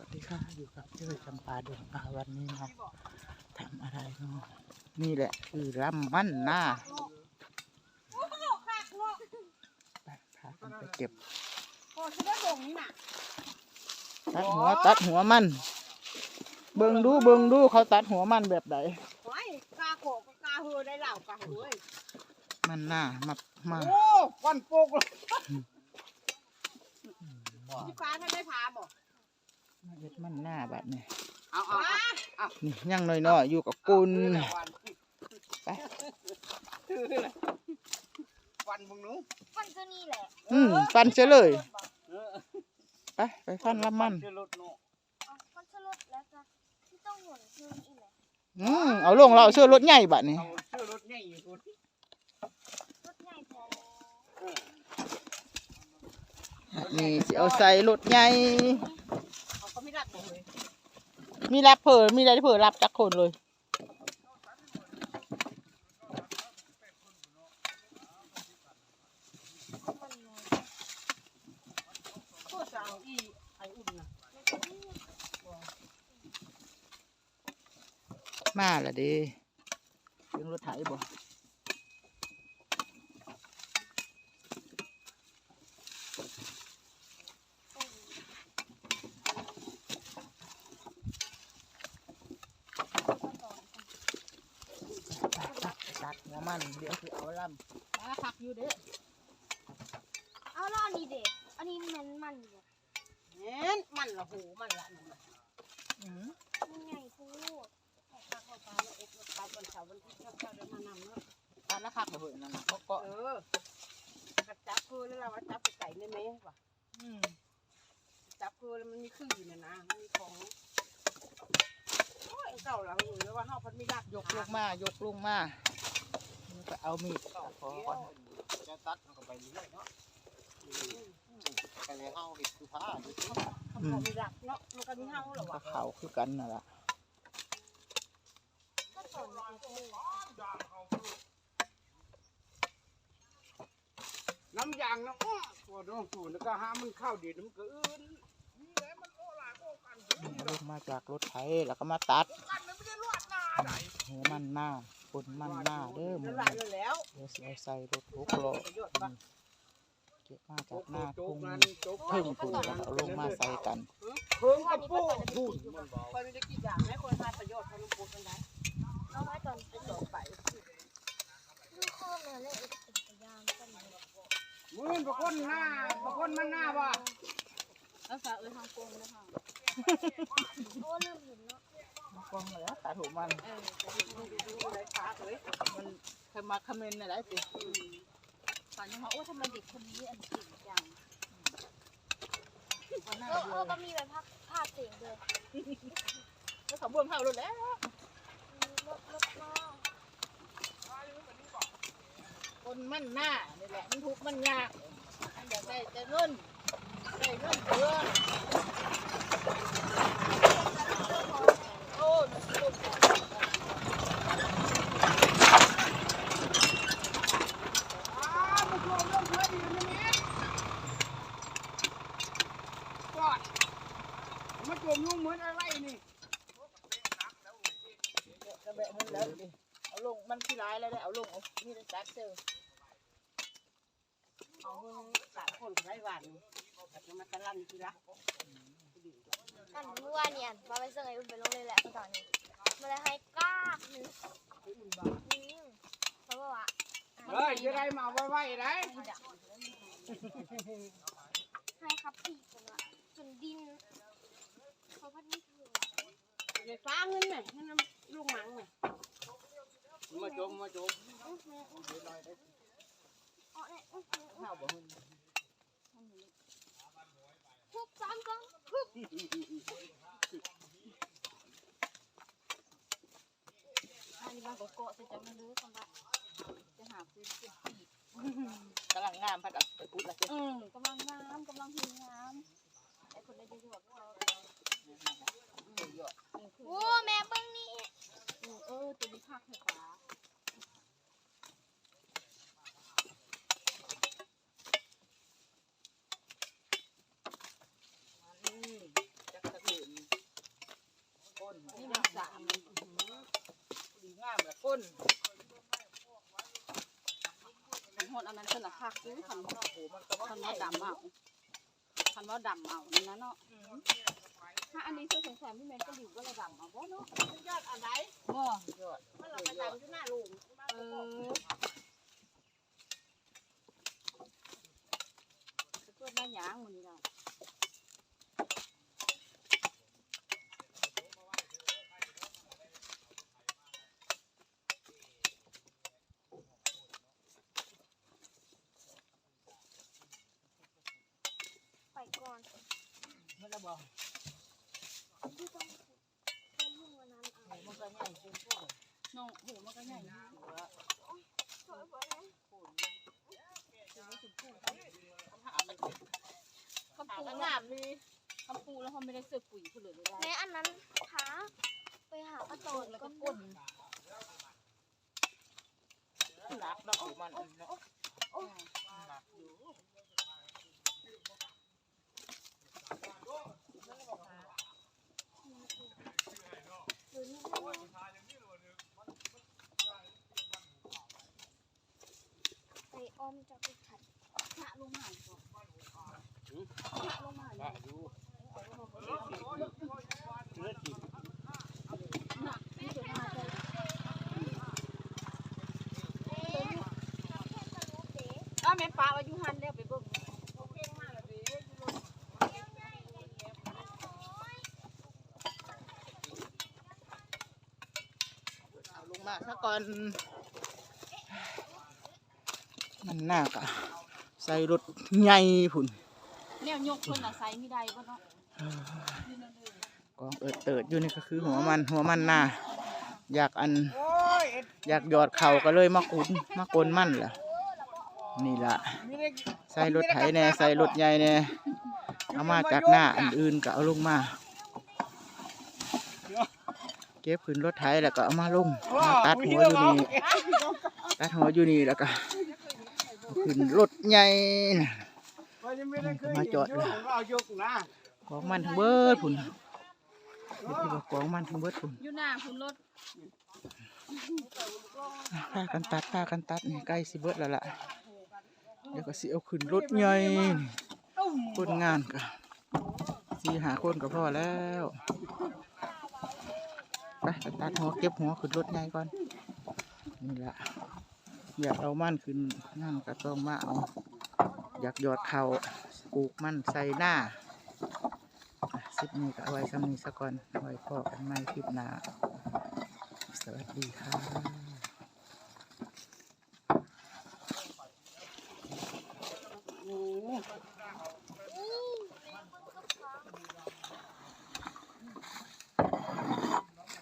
วัสดีค่ะ อยู่กับเจ้ยจำปาดงอ่าวันนี้มาทำอะไรเนาะนี่แหละคือลำมันหน้าไปพากันไปเก็บโอ้ฉันได้ดงนี่น่ะตัดหัวตัดหัวมัน เบิ่งดูเบิ่งดูเขาตัดหัวมันแบบไหนโอ้ยกาโขกกาเฮือได้เหล่ากาเฮือมันหน้ามามาโอ้วันโปกเลยพี่ฟ้าท่านได้พาบ่มา เฮ็ดมันหน้าแบบนี้เอาเอาเอานี่ยังน้อยๆอยู่กับกุลไปวันมึงหนูมันก็นี่แหละอืมฟันเสียเลยไปไปฟันลำมันเชื่อรถเนาะเอามันสลดแล้วก็ที่ต้องหมุนคืออีแหละอืมเอาลงเราเอาเสื้อรถใหญ่บัดนี้เอาเชื่อรถใหญ่อยู่คุณรถใหญ่พอนี่สิเอาใส่รถใหญ่ เขาก็ไม่รักเลย มีรับเผอมีอะไรเผอรับจากคนเลยมันน้อยก็จะเอาอีไออุ่นนะมันก็นี่มาละเดิเป็นรถไถบ่ ตัดหัวมัน เดี๋ยวคือเอาลำมาพักอยู่เด้อเอาแล้วอันนี้เด็กอันนี้มันมันอยู่เน้นมันละหูมันละนั่นน่ะอืมมันใหญ่พูดข้าวข้าวปลาแล้วเอ็ดรถปลาวันเสาร์วันที่เช้าเช้าเดินมานำเนาะตัดแล้วคักเลยนั่นน่ะเขาก็เออกระจับคือแล้วเราว่าจับไปไก่ในเมฆว่ะอืมจับคือแล้วมันมีคืออยู่นะนะมันมีของโอ้ยเก่าหลังอยู่แล้วว่าเฮาพันมีรักยกลงมายกลงมาแล้วก็ เอามีดเก่าขอเดียก่อนวจะตัดมันก็ไปเรื่อยเนาะไปเลยเฮาเห็ดคือผ้าอยู่ที่ทำของมีรักเนาะมันก็มีเฮาหรอก็วะเขาคือกันน่ะล่ะก็สอนเด็กเลยน้ำยางนะอ้อตัวน้องสูนแล้วก็หามันเข้าดีมันก็อื่นนี่แหละมันโอ้หลายโอ้กันลงมาจากรถไถแล้วก็มาตัดกันมันไม่ได้รวดหน้าไหน หัวมันหน้า บนมันหน้าเด้อหมึนั่งนหลายเลยแล้วเดี๋ยวสิเอาใส่รถทุกประล้อโยชน์ปะเก็บมาจากหน้าโจ๊ทุ่กงนั้นโจ๊กเพิ่งปลูกแล้วก็เอาลงมาใส่กันเพิ่งกับปูพูดคนจะกี่อย่างให้คนทานประโยชน์ทำปูกันได้เอาไว้ตอนไปต่อไปดูข้อมาแล้วเอ็กซ์พยายามกันเลยมือนบางคนหน้าบางคนมันหน้าว่ะโอ้เริ่มเห็นแล้วกองแล้วตัดหัวมันเออดู ดูดูอะไรฟ้าเลยมันเคยมาคอมเมนต์อะไรสิฝันยังว่าโอ้ทำไมเด็กคนนี้อันเก่งจังเออเออก็มีแบบภาพภาพเสียงเลยแล้วเขาบ่นเฮารถแล้วรถรถมาคนมันหน้านี่แหละมันทุกข์มันยากมันอยากได้แต่เงินได้เงินเดือนโอ้ย มันทุกข์อ้าวมาชมเรื่อนอยู่นี่มิ้นก่อนมาจมยุ่งเหมือนอะไรนี่กระแบะมันแล้วดิเอาลงมันขี้ร้ายแล้วได้เอาลงเอานี่ได้จัดเจอเอาเงินสามคนไร้หวันแต่จะมาตะลันทีละอันเมื่อวานเนี่ยว่าไปเสงไอ้อุ่นไปลงเลยแหละตอนนี้ มาเลยให้กล้าบหนึ่งอืมเขาบอกว่าเฮ้ยจะได้มาไวๆได้ให้ครับพี่คนละจนดินเขาพัดไม่ถึงอย่าฟ้าเงินไหมให้น้ำลูกหมังไหมมาจมมาจมอื้อหืออื้อหืออ๋อเนี่ยอื้อหืออื้อข้าวบ่มันทุบซ้ำก็อันนี้บางกโกะจะจะมาลื้อคำว่าจะหาพื้นที่กำลังงามพัดเอาไปพูดละสิอืมกำลังน้ำกำลังหิวน้ำไอ้คนได้ดีกว่าเขาโอ้แม่เบิ้งนี่เออเออตัวนี้ภาคไฟฟ้า จักตะเกียบ ก้นขันหดอันนั้นเป็นละคักซื้อขันขันว่าดำเอาขันว่าดำเอานั่นนะเนาะถ้าอันนี้เสื้อสงสัยพี่แมนก็อยู่ก็ระดำเอาบ่เนาะยอดอะไรบ่มันเราไปตามที่หน้าลุงเออจะเกิดหน้าหยางมันนี่ล่ะไก่อนไม่ได้บอกที่ต้องต้องยุ่งวันนั้นเอามันก็ง่ายจริงพวกน้องโหมันก็ใหญ่อยู่สวยกว่านั้นคำปูขแล้วนาดมีคำปูแล้วเขาไม่ได้เสื้อปุ๋ยเขาเลยไม่ได้แม่อันนั้นขาไปหากระโตนแล้วก็ก็ก้ก้นนหนักนะคือมันเนาะหนักอยู่ หรือนี่ไปอ้อ มจากไปขัดพระลงมาก่อนว่าอยู่เลือดกินหนักที่สุดมาเลยอ้าแม่ปลาอายุหันแล้วไปเบิ่งลยดิเอาลงมาซะก่อน มันหนักอะใส่รถใหญ่ผุนแนวยกคนอะใส่ไม่ได้ก็เนาะกองเอิดเติดอยู่นี่ก็คือหัวมันหัวมันหน้าอยากอันโอ้ยเอ็ดอยากหยอดเข่าก็เลยมาขุนมากลมันแหละนี่ละมีได้ใส่รถไถแน่ใส่รถใหญ่แน่เอามาจากหน้าอันอื่นก็เอาลงมา เก็บขึ้นรถไถแล้วก็เอามาลงมาตัดหัวอยู่นี่ตัดหัวอยู่นี่แล้วก็เอา ขึ้นรถใหญ่น่ะว่ายังไม่ได้เคยมาจอดเห็นอยู่ผมเอายกนะกองมันทั้งเบิดพุ่นเดี๋ยวที่ว่ากองมันทั้งเบิดพุ่นอยู่หน้าคุณรถพากันตัดพากันตัดนี่ใกล้สิเบิดแล้วล่ะเดี๋ยวก็สิเอาขึ้นรถใหญ่นี่คนงานก็สี่หาคนก็พอแล้วไปไปตัดหัวเก็บหัวขึ้นรถใหญ่ก่อนนี่ละ อยากเอามั่นขึ้นนั่นก็ต้องมาเอา อยากยอดเขาปลูกมั่นใส่หน้าคลิปนี้ก็เอาไว้ซ้ำนี้ซกก่อนเอาไว้พอกันใหม่คลิปหน้าสวัสดีค่ะ